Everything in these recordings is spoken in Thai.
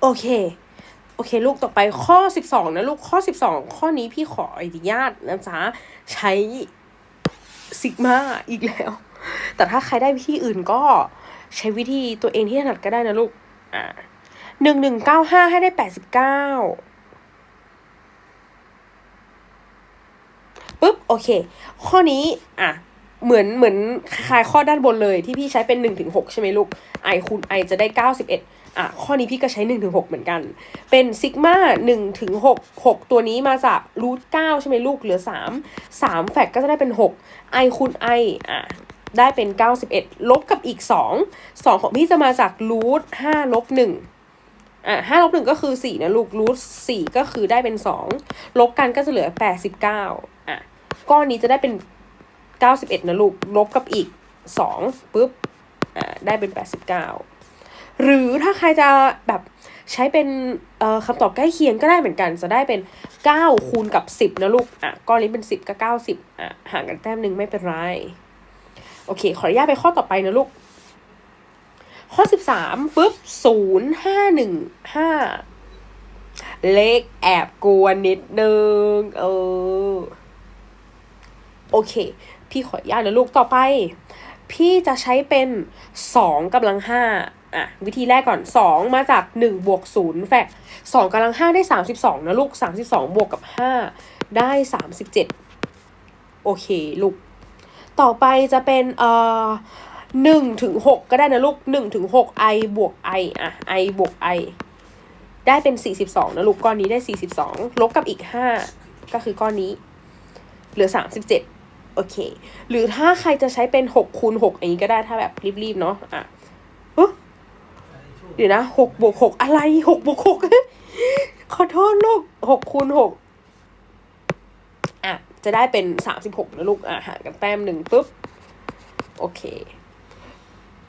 โอเค โอเค ลูกต่อไปข้อสิบสองนะลูกข้อสิบสองข้อนี้พี่ขออนุญาตนะจ๊ะใช้ซิกมาอีกแล้ว แต่ถ้าใครได้วิธีอื่นก็ใช้วิธีตัวเองที่ถนัดก็ได้นะลูก อ่าหนึ่งหนึ่งเก้าห้าให้ได้แปดสิบเก้าปุ๊บ โอเค ข้อนี้ อะ เหมือนเหมือนคลายข้อด้านบนเลยที่พี่ใช้เป็นหนึ่งถึงหกใช่ไหมลูก i คูณ i จะได้เก้าสิบเอ็ด อะข้อนี้พี่ก็ใช้หนึ่งถึงหกเหมือนกัน เป็นซิกมาหนึ่งถึงหกหกตัวนี้มาจากรูทเก้าใช่ไหมลูกเหลือสามสามแฟกก็จะได้เป็นหก i คูณ i อะได้เป็นเก้าสิบเอ็ดลบกับอีกสองสองของพี่จะมาจากรูทห้าลบหนึ่งอะห้าลบหนึ่งก็คือสี่นะลูกรูทสี่ก็คือได้เป็นสองลบกันก็จะเหลือแปดสิบเก้าอะก้อนนี้จะได้เป็นเก้าสิบเอ็ดนะลูกลบกับอีกสองปุ๊บอ่าได้เป็นแปดสิบเก้า หรือถ้าใครจะแบบใช้เป็นคำตอบใกล้เคียงก็ได้เหมือนกัน จะได้เป็นเก้าคูณกับสิบนะลูก อะก้อนนี้เป็นสิบก็เก้าสิบอะห่างกันแต้มหนึ่งไม่เป็นไร โอเค ขออนุญาตไปข้อต่อไปนะลูก ข้อสิบสามปุ๊บศูนย์ห้าหนึ่งห้าเลขแอบกวนนิดนึง เออ โอเค พี่ขออนุญาตนะลูกต่อไป พี่จะใช้เป็นสองกำลังห้า อะวิธีแรกก่อนสองมาจากหนึ่งบวกศูนย์แฟกสองกำลังห้าได้สามสิบสองนะลูกสามสิบสองบวกกับห้าได้สามสิบเจ็ดโอเคลูก ต่อไปจะเป็นเอ่อหนึ่งถึงหกก็ได้นะลูกหนึ่งถึงหก i บวก i อะ i บวก i ได้เป็นสี่สิบสองนะลูกก้อนนี้ได้สี่สิบสองลบกับอีกห้าก็คือก้อนนี้ เหลือสามสิบเจ็ดโอเค หรือถ้าใครจะใช้เป็นหกคูณหกอย่างนี้ก็ได้ถ้าแบบรีบๆ เนาะอะ เดี๋ยวนะหกบวกหกอะไรหกบวกหกขอโทษลูกหกคูณหกอะ จะได้เป็นสามสิบหกนะลูกอะห่างกันแต้มหนึ่งปุ๊บ โอเค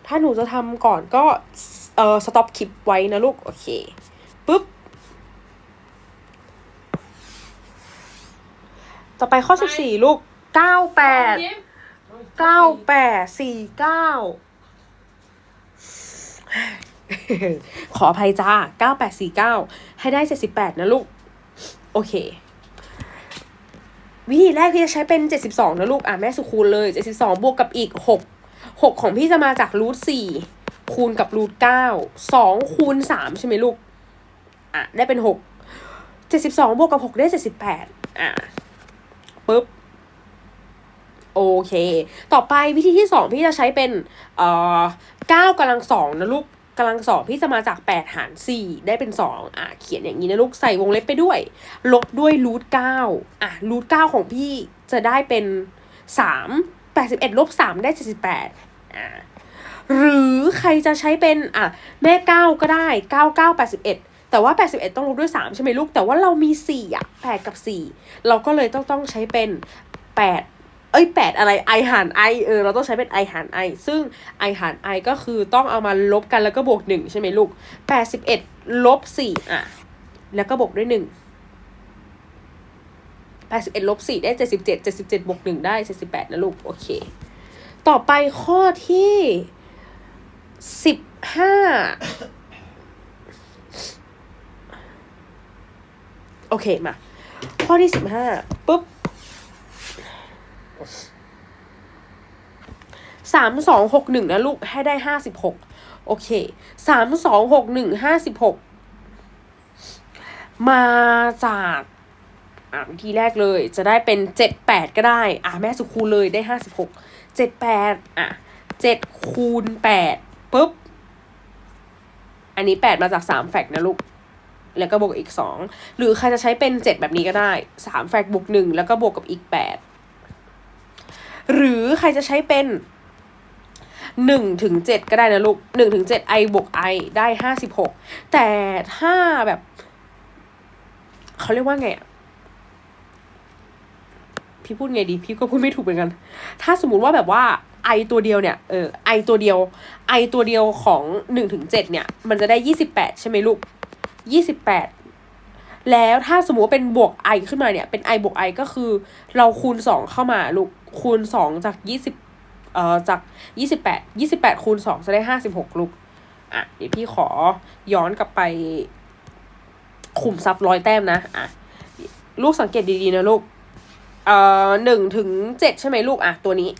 ถ้าหนูจะทำก่อนก็ เอ่อสต็อปคลิปไว้นะลูก โอเคปุ๊บ ต่อไปข้อสิบสี่ลูกเก้าแปดเก้าแปดสี่เก้า ขออภัยจ้าเก้าแปดสี่เก้าให้ได้เจ็ดสิบแปดนะลูก โอเค วิธีแรกพี่จะใช้เป็นเจ็ดสิบสองนะลูก อะ แม่สุคูณเลยเจ็ดสิบสองบวกกับอีกหกหกของพี่จะมาจากรูทสี่คูณกับรูทเก้าสองคูณสามใช่ไหมลูก อะ ได้เป็นหกเจ็ดสิบสองบวกกับหกได้เจ็ดสิบแปดอะปุ๊บโอเค ต่อไปวิธีที่สองพี่จะใช้เป็น เอ่อเก้ากำลังสองนะลูก กำลังสองพี่จะมาจากแปดหารสี่ได้เป็นสองอะ เขียนอย่างนี้นะลูกใส่วงเล็บไปด้วย ลบด้วยรูทเก้าอะรูทเก้าของพี่จะได้เป็นสามแปดสิบเอ็ดลบสามได้เจ็ดสิบแปดอะหรือใครจะใช้เป็นอะแม่เก้าก็ได้เก้าเก้าแปดสิบเอ็ดแต่ว่า 81 ต้องลบด้วย 3 ใช่ไหมลูก แต่ว่าเรามี 4 อะ 8 กับ 4 เราก็เลยต้องต้องใช้เป็น 8 เอ้ยแปดอะไรไอหารไอเออเราต้องใช้เป็นไอหารไอซึ่งไอหารไอก็คือต้องเอามาลบกันแล้วก็บวกหนึ่งใช่ไหมลูกแปดสิบเอ็ดลบสี่อะ แล้วก็บวกด้วยหนึ่งแปดสิบเอ็ดลบสี่ได้เจ็ดสิบเจ็ดเจ็ดสิบเจ็ดบวกหนึ่งได้เจ็ดสิบแปดนะลูกโอเค ต่อไปข้อที่สิบห้าโอเคมา ข้อที่สิบห้าปุ๊บ สามสองหกหนึ่งนะลูกให้ได้ห้าสิบหกโอเคสามสองหกหนึ่งห้าสิบหกมาจากอะวิธีแรกเลย จะได้เป็นเจ็ดแปดก็ได้ อะแม่สุคูณเลยได้ห้าสิบหกเจ็ดแปดอะเจ็ดคูณแปดปุ๊บ อันนี้แปดมาจากสามแฟกนะลูก แล้วก็บวกอีกสองหรือใครจะใช้เป็นเจ็ดแบบนี้ก็ได้สามแฟกบวกหนึ่งแล้วก็บวกกับอีกแปด หรือใครจะใช้เป็นหนึ่งถึงเจ็ดก็ได้นะลูกหนึ่งถึงเจ็ดไอบวกไอได้ห้าสิบหกแต่ถ้าแบบ เขาเรียกว่าไงอะพี่พูดไงดี พี่ก็พูดไม่ถูกเหมือนกัน ถ้าสมมติว่าแบบว่าไอตัวเดียวเนี่ย เออไอตัวเดียวไอตัวเดียวของหนึ่งถึงเจ็ดเนี่ย มันจะได้ยี่สิบแปดใช่ไหมลูกยี่สิบแปดแล้วถ้าสมมติว่าเป็นบวก i ขึ้นมาเนี่ย เป็น i บวก i ก็คือ เราคูณสองเข้ามาลูก คูณสองจากยี่สิบเอ่อจากยี่สิบแปดยี่สิบแปดคูณสองจะได้ห้าสิบหกลูกอะเดี๋ยวพี่ขอย้อนกลับไป ขุมทรัพย์ร้อยแต้มนะอะลูกสังเกตดีๆนะลูกเอ่อหนึ่งถึงเจ็ดใช่ไหมลูกอะตัวนี้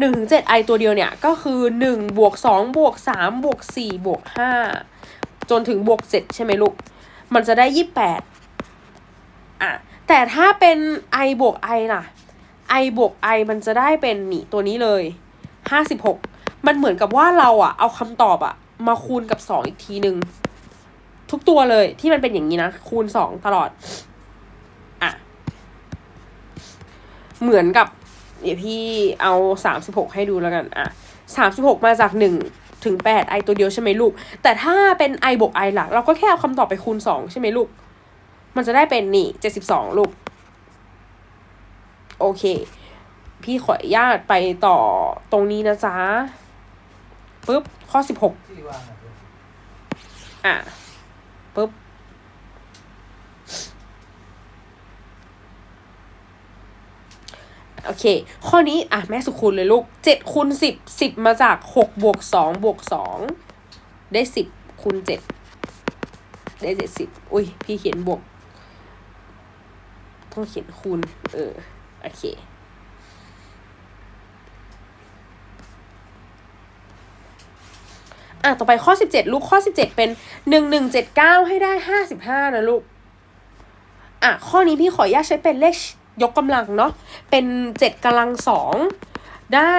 หนึ่งถึงเจ็ดไอตัวเดียวเนี่ย ก็คือหนึ่งบวกสองบวกสามบวกสี่บวกห้าจนถึงบวกเจ็ดใช่ไหมลูก มันจะได้ยี่แปดอะแต่ถ้าเป็น i บวก i ล่ะ i บวก i มันจะได้เป็นนี่ตัวนี้เลยห้าสิบหกมันเหมือนกับว่าเราอะเอาคำตอบอะมาคูณกับสองอีกทีหนึ่งทุกตัวเลยที่มันเป็นอย่างนี้นะ คูณสองตลอด อะ เหมือนกับ เดี๋ยวพี่เอาสามสิบหกให้ดูแล้วกัน อะสามสิบหกมาจากหนึ่งถึงแปดไอตัวเดียวใช่ไหมลูก แต่ถ้าเป็น i บวก i หลัก เราก็แค่เอาคำตอบไปคูณสองใช่ไหมลูก มันจะได้เป็นนี่เจ็ดสิบสองลูก โอเค พี่ขออนุญาตไปต่อตรงนี้นะจ๊ะปุ๊บ ข้อสิบหกอะอะปุ๊บโอเค ข้อนี้ อะ แม่สุคูณเลยลูกเจ็ดคูณสิบสิบมาจากหกบวกสองบวกสองได้สิบคูณเจ็ดได้เจ็ดสิบอุ้ย พี่เขียนบวก ต้องเขียนคูณ เออ โอเค อะ ต่อไปข้อสิบเจ็ดลูกข้อสิบเจ็ดเป็นหนึ่งหนึ่งเจ็ดเก้าให้ได้ห้าสิบห้านะลูก อะ ข้อนี้พี่ขออนุญาตใช้เป็นเลขยกกำลังเนาะ เป็นเจ็ดกำลังสองได้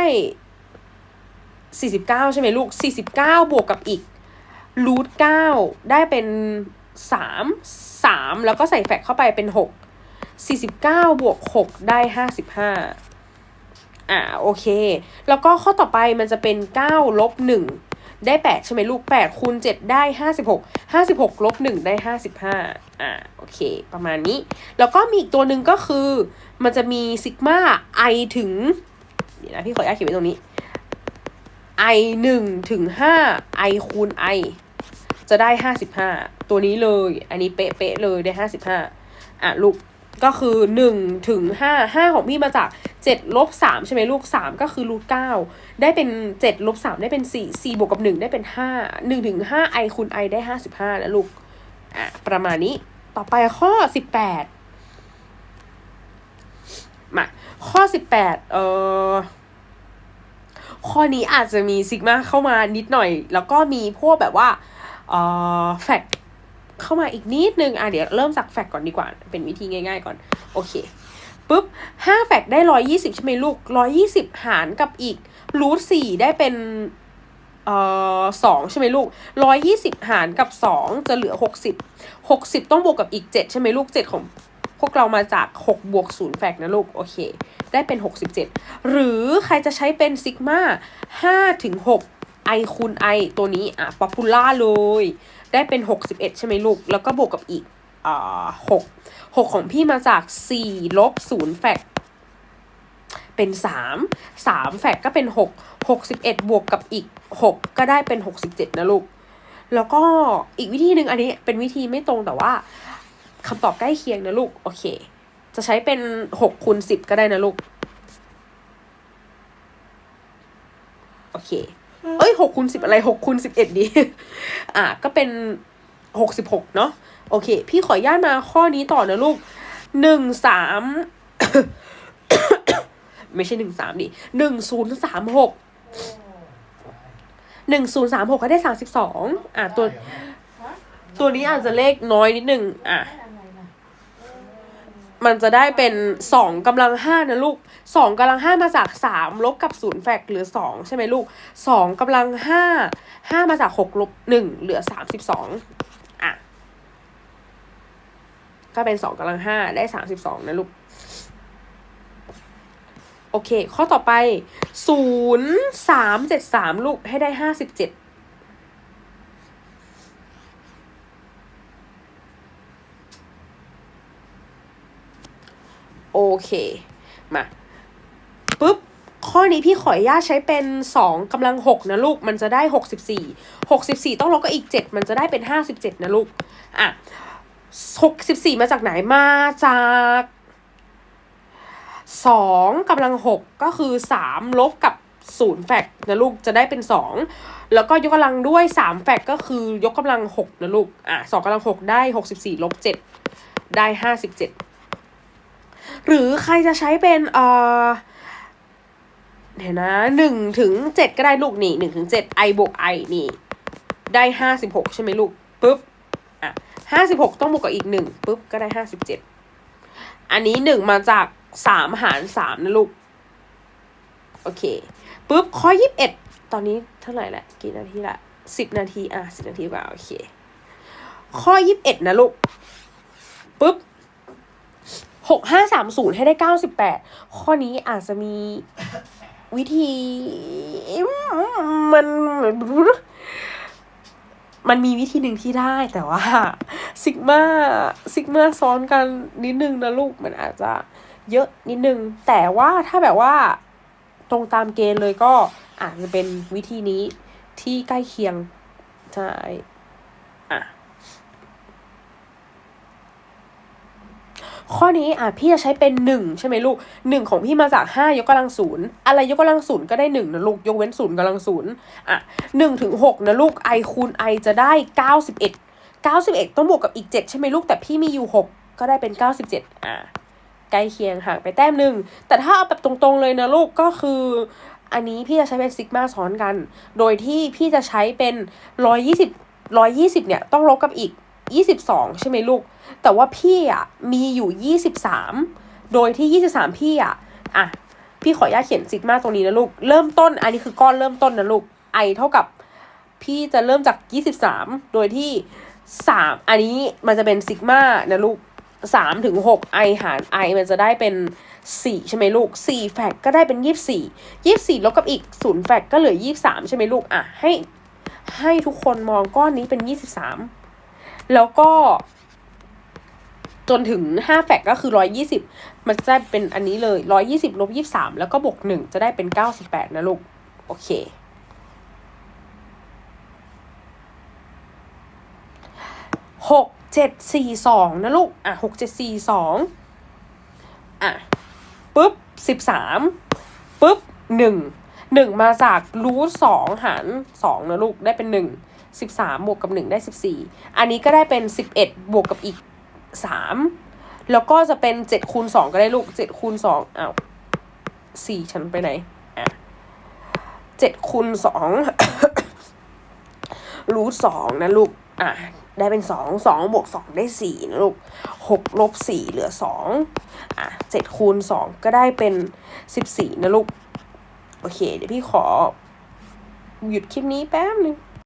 สี่สิบเก้าใช่ไหมลูกสี่สิบเก้าบวกกับอีกรูทเก้าได้เป็นสามสามแล้วก็ใส่แฟกเข้าไปเป็นหก สี่สิบเก้าบวกหกได้ห้าสิบห้าอ่าโอเค แล้วก็ข้อต่อไปมันจะเป็นเก้าลบหนึ่งได้แปดใช่ไหมลูกแปดคูณเจ็ดได้ห้าสิบหกห้าสิบหกลบหนึ่งได้ห้าสิบห้าอ่าโอเค ประมาณนี้ แล้วก็มีอีกตัวหนึ่งก็คือ มันจะมีซิกมาไอถึงเดี๋ยวนะพี่ขออนุญาตเขียนไว้ตรงนี้ i หนึ่งถึงห้า i คูณ i จะได้ห้าสิบห้าตัวนี้เลย อันนี้เป๊ะๆเลยได้ห้าสิบห้าอะลูก ก็คือหนึ่งถึงห้าห้าของพี่มาจากเจ็ดลบสามใช่ไหมลูกสามก็คือรูทเก้าได้เป็นเจ็ดลบสามได้เป็นสี่สี่บวกกับหนึ่งได้เป็นห้าหนึ่งถึงห้า i คูณ i ได้ห้าสิบห้าและลูก อะ ประมาณนี้ต่อไปข้อสิบแปดมา ข้อสิบแปดเอ่อข้อนี้อาจจะมีซิกมาเข้ามานิดหน่อย แล้วก็มีพวกแบบว่า เอ่อแฟก เข้ามาอีกนิดนึง อะเดี๋ยวเริ่มจากแฟกก่อนดีกว่า เป็นวิธีง่าย ๆ ก่อน โอเค ปุ๊บห้าแฟกได้ร้อยี่สิบใช่ไหมลูกร้อยี่สิบหารกับอีกรูทสี่ได้เป็นเอ่อสองใช่ไหมลูกร้อยยี่สิบหารกับสองจะเหลือหกสิบหกสิบต้องบวกกับอีกเจ็ดใช่ไหมลูกเจ็ดของพวกเรามาจากหกบวกศูนย์แฟกนะลูก โอเค ได้เป็น67หรือใครจะใช้เป็นซิกมา5ถึง6 i คูณ i ตัวนี้อะป๊อปปูล่าเลย ได้เป็น 61 ใช่ไหมลูก แล้วก็บวกกับอีกอ่า6 6ของพี่มาจาก4ลบ0แฟกเป็น3 3แฟกก็เป็น6 61บวกกับอีก6ก็ได้เป็น67นะลูก แล้วก็อีกวิธีหนึ่งอันนี้เป็นวิธีไม่ตรงแต่ว่าคำตอบใกล้เคียงนะลูก โอเค จะใช้เป็นหกคูณสิบก็ได้นะลูก โอเค เอ้ยหกคูณสิบอะไรหกคูณสิบเอ็ดดี อะก็เป็นหกสิบหกเนาะโอเค พี่ขออนุญาตมาข้อนี้ต่อนะลูกหนึ่งสามไม่ใช่หนึ่งสามดิหนึ่งศูนย์สามหกหนึ่งศูนย์สามหกก็ได้สามสิบสองอะตัว ตัวนี้อาจจะเลขน้อยนิดนึงอะ มันจะได้เป็นสองกำลังห้านะลูกสองกำลังห้ามาจากสามลบกับศูนย์แฟกเหลือสองใช่ไหมลูกสองกำลังห้าห้ามาจากหกลบหนึ่งเหลือสามสิบสองอะก็เป็นสองกำลังห้าได้สามสิบสองนะลูกโอเค ข้อต่อไปศูนย์สามเจ็ดสามลูกให้ได้ห้าสิบเจ็ด โอเค มาปุ๊บ ข้อนี้พี่ขออนุญาตใช้เป็นสองกำลังหกนะลูก มันจะได้หกสิบสี่หกสิบสี่ต้องลบกับอีกเจ็ดมันจะได้เป็นห้าสิบเจ็ดนะลูก อะหกสิบสี่มาจากไหนมาจากสองกำลังหกก็คือสามลบกับศูนย์แฟกนะลูกจะได้เป็นสองแล้วก็ยกกำลังด้วยสามแฟกก็คือยกกำลังหกนะลูกอะสองกำลังหกได้หกสิบสี่ลบเจ็ดได้ห้าสิบเจ็ด หรือใครจะใช้เป็นเอ่อเดี๋ยวนะหนึ่งถึงเจ็ดก็ได้ลูกนี่หนึ่งถึงเจ็ดไอบวกไอนี่ ได้ห้าสิบหกใช่ไหมลูกปุ๊บอะห้าสิบหกต้องบวกกับอีกหนึ่งปุ๊บก็ได้ห้าสิบเจ็ดอันนี้หนึ่งมาจากสามหารสามนะลูก โอเคปุ๊บข้อยี่สิบเอ็ดตอนนี้เท่าไหร่ละกี่นาทีละสิบนาที อะสิบนาทีกว่าโอเค ข้อยี่สิบเอ็ดนะลูกปุ๊บ หกห้าสามศูนย์ให้ได้เก้าสิบแปดข้อนี้อาจจะมีวิธีมันมันมีวิธีหนึ่งที่ได้แต่ว่าซิกมาซิกมาซ้อนกันนิดนึงนะลูกมันอาจจะเยอะนิดนึง แต่ว่าถ้าแบบว่าตรงตามเกณฑ์เลยก็อาจจะเป็นวิธีนี้ที่ใกล้เคียงใช่อะ ข้อนี้อะพี่จะใช้เป็นหนึ่งใช่ไหมลูกหนึ่งของพี่มาจากห้ายกกำลังศูนย์อะไรยกกำลังศูนย์ก็ได้หนึ่งนะลูก ยกเว้นศูนย์กำลังศูนย์อะหนึ่งถึงหกนะลูกไอคูณไอจะได้เก้าสิบเอ็ดเก้าสิบเอ็ดต้องบวกกับอีกเจ็ดใช่ไหมลูก แต่พี่มีอยู่หกก็ได้เป็นเก้าสิบเจ็ดอะใกล้เคียงห่างไปแต้มหนึ่ง แต่ถ้าเอาแบบตรงๆเลยนะลูกก็คืออันนี้พี่จะใช้เป็นซิกมาซ้อนกัน โดยที่พี่จะใช้เป็นร้อยยี่สิบร้อยยี่สิบเนี่ย ต้องลบกับอีก ยี่สิบสองใช่ไหมลูก แต่ว่าพี่อะมีอยู่ยี่สิบสามโดยที่ยี่สิบสามพี่อะอะพี่ขออนุญาตเขียนซิกมาตรงนี้นะลูก เริ่มต้น อันนี้คือก้อนเริ่มต้นนะลูก i เท่ากับ พี่จะเริ่มจากยี่สิบสามโดยที่สามอันนี้มันจะเป็นซิกมานะลูกสามถึงหก i หาร i มันจะได้เป็นสี่ใช่ไหมลูกสี่แฟกก็ได้เป็นยี่สิบสี่ยี่สิบสี่ลบกับอีกศูนย์แฟกก็เหลือยี่สามใช่ไหมลูกอะให้ ให้ทุกคนมองก้อนนี้เป็นยี่สิบสาม แล้วก็ จนถึงห้าแฟกก็คือร้อยี่สิบมันจะได้เป็นอันนี้เลยร้อยี่สิบลบยี่สามแล้วก็บวกหนึ่งจะได้เป็นเก้าสิบแปดนะลูก โอเค หกเจ็ดสี่สองนะลูก อะหกเจ็ดสี่สองอะปุ๊บสิบสามปุ๊บหนึ่งหนึ่งมาจากรูทสองหารสองนะลูกได้เป็นหนึ่ง สิบสามบวกกับหนึ่งได้สิบสี่อันนี้ก็ได้เป็นสิบเอ็ดบวกกับอีกสามแล้วก็จะเป็นเจ็ดคูณสองก็ได้ลูกเจ็ดคูณสองอ้าวสี่ฉันไปไหนอะเจ็ดคูณสองรูทสองนะลูกอะได้เป็นสองสองบวกสองได้สี่นะลูกหกลบสี่เหลือสองอะเจ็ดคูณสองก็ได้เป็นสิบสี่นะลูก โอเค เดี๋ยวพี่ขอ หยุดคลิปนี้แป๊บนึง